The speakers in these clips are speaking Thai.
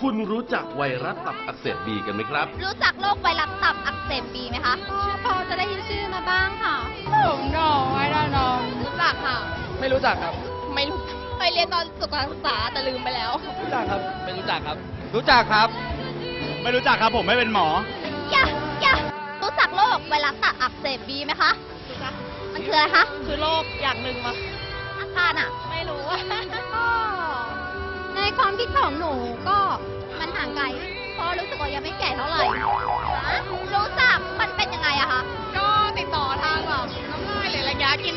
คุณรู้จักไวรัสตับอักเสบบีกันไหมครับ รู้จักโรคไวรัสตับอักเสบบีไหมคะชื่อพอจะได้ยินชื่อมาบ้างค่ะผมหนอไว้ด้านนองรู้จักค่ะ ไม่รู้จักครับ ไม่รู้เคยเรียนตอนสุขศึกษาแต่ลืมไปแล้ว รู้จักครับ ไม่รู้จักครับ รู้จักครับ ไม่รู้จักครับผมไม่เป็นหมอ อย่าอย่ารู้จักโรคไวรัสตับอักเสบบีไหมคะรู้จัก มันคืออะไรคะ คือโรคอย่างหนึ่งมาอาการอะ ไม่รู้ก็ ในความคิดของหนูก็มันห่างไกล เพราะรู้สึกว่ายังไม่แก่เท่าไหร่ฮะรู้จักมันเป็นยังไงอะคะก็ติดต่อทางแบบน้ำลายหรืออะไรเงี้ยกิน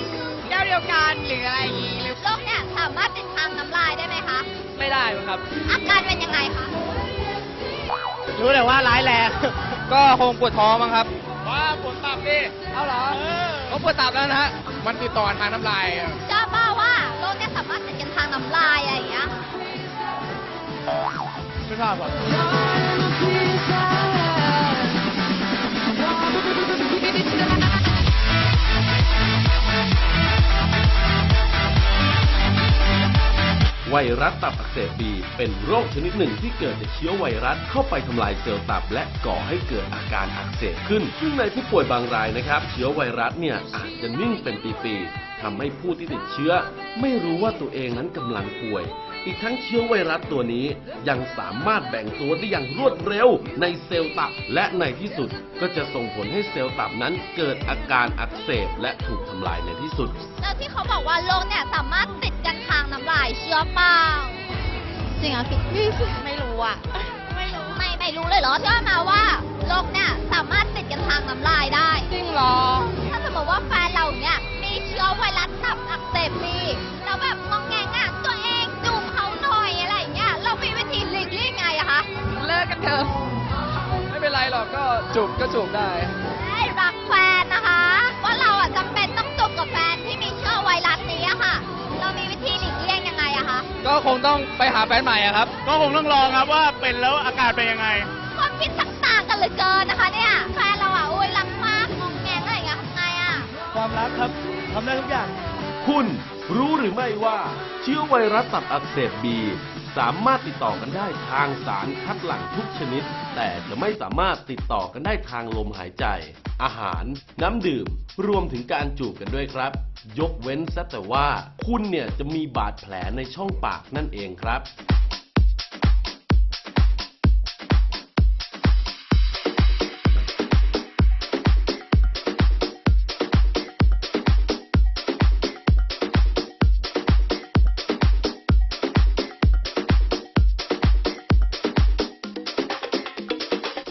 แก้วเดียวกันหรืออะไรอย่างงี้หรือโรคเนี่ยสามารถติดทางน้ำลายได้ไหมคะ ไม่ได้ครับ อาการเป็นยังไงคะ รู้แต่ว่าร้ายแรง ก็คงปวดท้องมั้งครับ ว่าปวดตับดิเอาเหรอเขาปวดตับแล้วนะฮะ มันติดต่อทางน้ำลายอะเชื่อเปล่าว่าโรคเนี่ยสามารถติดกันทางน้ำลายอะไรอย่างเงี้ย ไม่ทราบครับ รัสตับอักเสบบีเป็นโรคชนิดหนึ่งที่เกิดจากเชื้อไวรัสเข้าไปทำลายเซลล์ตับ และก่อให้เกิดอาการอักเสบขึ้น ซึ่งในผู้ป่วยบางรายนะครับ เชื้อไวรัสเนี่ยอาจจะนิ่งเป็นปีๆทำให้ผู้ที่ติดเชื้อ ไม่รู้ว่าตัวเองนั้นกำลังป่วย อีกทั้งเชื้อไวรัสตัวนี้ ยังสามารถแบ่งตัวได้อย่างรวดเร็วในเซลล์ตับ และในที่สุดก็จะส่งผลให้เซลล์ตับนั้นเกิดอาการอักเสบและถูกทำลายในที่สุด แล้วที่เขาบอกว่าโรคเนี่ยสามารถติดกันทางน้ำลายเชื่อเปล่าจริงเหรอคิดไม่รู้อะ ไม่รู้ไม่ไม่รู้เลยเหรอเชื่อมาว่าโรคเนี่ยสามารถติดกันทางน้ำลายได้ จริงเหรอ จูบก็จูบได้ให้รักแฟนนะคะว่าเราอะจำเป็นต้องจูบกับแฟนที่มีเชื้อไวรัสนี้อะค่ะ เรามีวิธีหลีกเลี่ยงยังไงอะคะก็คงต้องไปหาแฟนใหม่อะครับ ก็คงต้องลองครับว่าเป็นแล้วอาการเป็นยังไง ความคิดต่างๆกันเหลือเกินนะคะเนี่ยแฟนเราอะโอ้ยรักมากงองแงงอะไรอย่างเงี้ยทำไงอะความรักครับทำได้ทุกอย่าง คุณรู้หรือไม่ว่าเชื้อไวรัสตับอักเสบบี สามารถติดต่อกันได้ทางสารคัดหลั่งทุกชนิด แต่จะไม่สามารถติดต่อกันได้ทางลมหายใจ อาหาร น้ำดื่ม รวมถึงการจูบกันด้วยครับ ยกเว้นซะแต่ว่าคุณเนี่ยจะมีบาดแผลในช่องปากนั่นเองครับ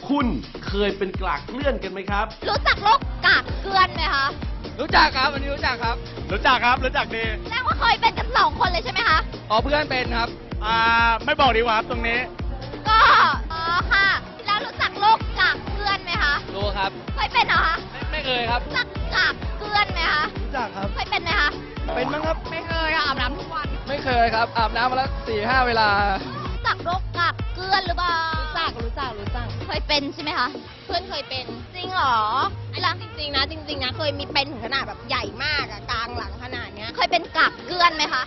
คุณเคยเป็นกลากเคลื่อนกันไหมครับ รู้จักโรคกากเกลือนไหมคะรู้จักครับอันนี้รู้จักครับ รู้จักครับรู้จักดีแสดงว่าเคยเป็นกันสองคนเลยใช่ไหมคะ อ๋อเพื่อนเป็นครับ อ่าไม่บอกดีกว่าครับตรงนี้ ก็อ๋อค่ะ แล้วรู้จักโรคกากเกลือนไหมคะรู้ครับเคยเป็นเหรอคะไม่ไม่เคยครับรู้จักกากเกลือนไหมคะรู้จักครับ เคยเป็นไหมคะเป็นมั้งครับ ไม่เคยอะอาบน้ำทุกวัน ไม่เคยครับอาบน้ำมาแล้วสี่ห้าเวลา รู้จักโรคกากเกลือนหรือเปล่ารู้จักรู้จักรู้จัก เคยเป็นใช่ไหมคะ เพื่อนเคยเป็น จริงเหรอไอ้จริงๆนะ จริง ๆ นะ เคยมีเป็นถึงขนาดแบบใหญ่มากอะกลางหลังขนาดเนี้ย เคยเป็นกากเกลือนไหมคะ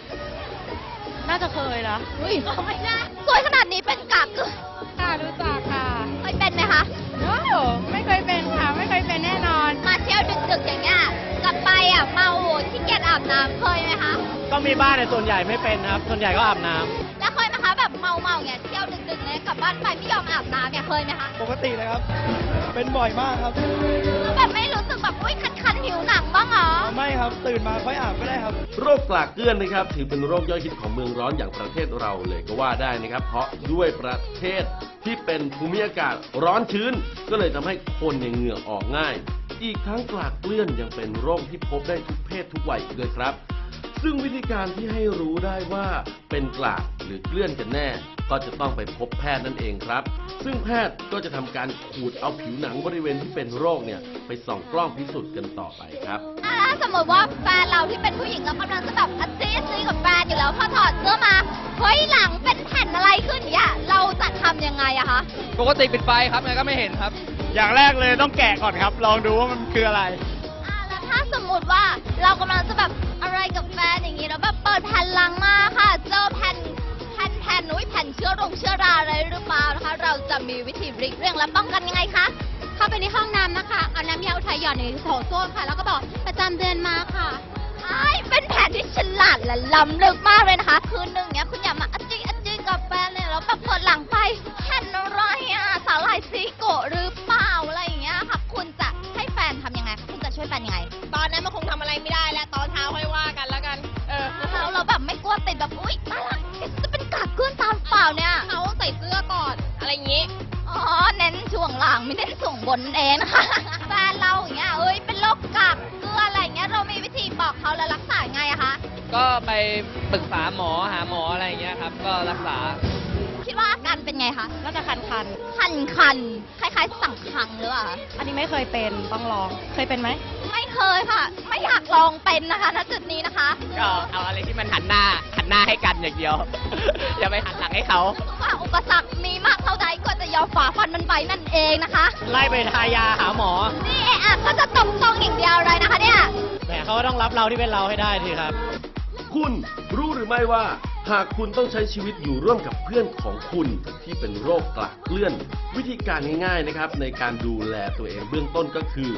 น่าจะเคยนะอุ้ยไม่ได้สวยขนาดนี้เป็นกากเกลือนค่ะรู้จักค่ะ เคยเป็นไหมคะโอ้ไม่เคยเป็นค่ะ ไม่เคยเป็นแน่นอน มาเที่ยวดึกๆอย่างเงี้ยกลับไปอะเมาที่เกียจอาบน้ำเคยไหมคะ ก็มีบ้านแต่ส่วนใหญ่ไม่เป็นครับ ส่วนใหญ่ก็อาบน้ำแล้ว เคยไหมคะแบบเมาเมาๆเนี่ยเที่ยวดึกๆเลยกลับบ้านไปไม่ยอมอาบน้ำเนี่ยเคยไหมคะปกติเลยครับ เป็นบ่อยมากครับ แล้วแบบไม่รู้สึกแบบอุ้ยคันๆผิวหนังบ้างเหรอ ไม่ครับ ตื่นมาค่อยอาบก็ได้ครับ โรคกลากเกลื่อนนะครับ ถือเป็นโรคยอดฮิตของเมืองร้อนอย่างประเทศเราเลยก็ว่าได้นะครับ เพราะด้วยประเทศที่เป็นภูมิอากาศร้อนชื้น ก็เลยทำให้คนเนี่ยเหงื่อออกง่าย อีกทั้งกลากเกลื่อนยังเป็นโรคที่พบได้ทุกเพศทุกวัยอีกด้วยครับ ซึ่งวิธีการที่ให้รู้ได้ว่าเป็นกลากหรือเกลื่อนกันแน่ ก็จะต้องไปพบแพทย์นั่นเองครับ ซึ่งแพทย์ก็จะทำการขูดเอาผิวหนังบริเวณที่เป็นโรคเนี่ย ไปส่องกล้องพิสูจน์กันต่อไปครับ อ่าสมมติว่าแฟนเราที่เป็นผู้หญิงเรากำลังจะแบบอัดซีอัดซีกับแฟนอยู่แล้วพอถอดเสื้อมาเฮ้ยหลังเป็นแผ่นอะไรขึ้นเนี่ยเราจะทำยังไงอะคะ ปกติปิดไฟครับแล้วก็ไม่เห็นครับ อย่างแรกเลยต้องแกะก่อนครับ ลองดูว่ามันคืออะไรอ่าแล้ว ถ้าสมมติว่าเรากำลังจะแบบอะไรกับแฟนอย่างนี้แล้วแบบเปิดแผ่นหลังมาค่ะ เจอแผ่นแผ่นแผ่นนุ้ยแผ่นเชื้อรงเชื้อราอะไรหรือเปล่านะคะ เราจะมีวิธีริกเรื่องและป้องกันยังไงคะเข้าไปในห้องน้ำนะคะ เอาน้ำยาอุทัยหยอดในโถส้วมค่ะ แล้วก็บอกประจำเดือนมาค่ะไอ้ายเป็นแผนที่ฉลาดและล้ำลึกมากเลยนะคะ คืนหนึ่งเนี้ยคุณอย่ามาอจิอ ไม่เน้นช่วงบนเองนะคะแฟนเราอย่างเงี้ยเอ้ยเป็นโรคกากเกลืออะไรอย่างเงี้ยเรามีวิธีบอกเขาแล้วรักษายังไงอะคะก็ไปปรึกษาหมอหาหมออะไรอย่างเงี้ยครับ ก็รักษา คิดว่าอาการเป็นไงคะน่าจะคันคันคันคันๆคล้ายๆสั่งคังหรือเปล่าคะๆอันนี้ไม่เคยเป็นต้องลอง เคยเป็นไหม ไม่เคยค่ะ ไม่อยากลองเป็นนะคะณจุดนี้นะคะ ก็เอาอะไรที่มันหันหน้า หันหน้าให้กันอย่างเดียว อย่าไปหันหลังให้เขา ว่าอุปสรรคมีมากเท่าใดก็จะยอมฝ่าฟันมันไปนั่นเองนะคะ ไล่ไปทายาหาหมอ นี่เอะอะก็จะตรงตรงๆอย่างเดียวเลยนะคะเนี่ย แต่เขาก็ต้องรับเราที่เป็นเราให้ได้ทีครับ คุณรู้หรือไม่ว่า หากคุณต้องใช้ชีวิตอยู่ร่วมกับเพื่อนของคุณที่เป็นโรคกลักเกลื่อน วิธีการง่ายๆนะครับ ในการดูแลตัวเองเบื้องต้นก็คือ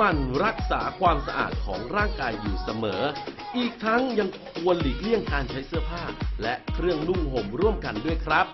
มั่นรักษาความสะอาดของร่างกายอยู่เสมอ อีกทั้งยังควรหลีกเลี่ยงการใช้เสื้อผ้า และเครื่องนุ่งห่มร่วมกันด้วยครับ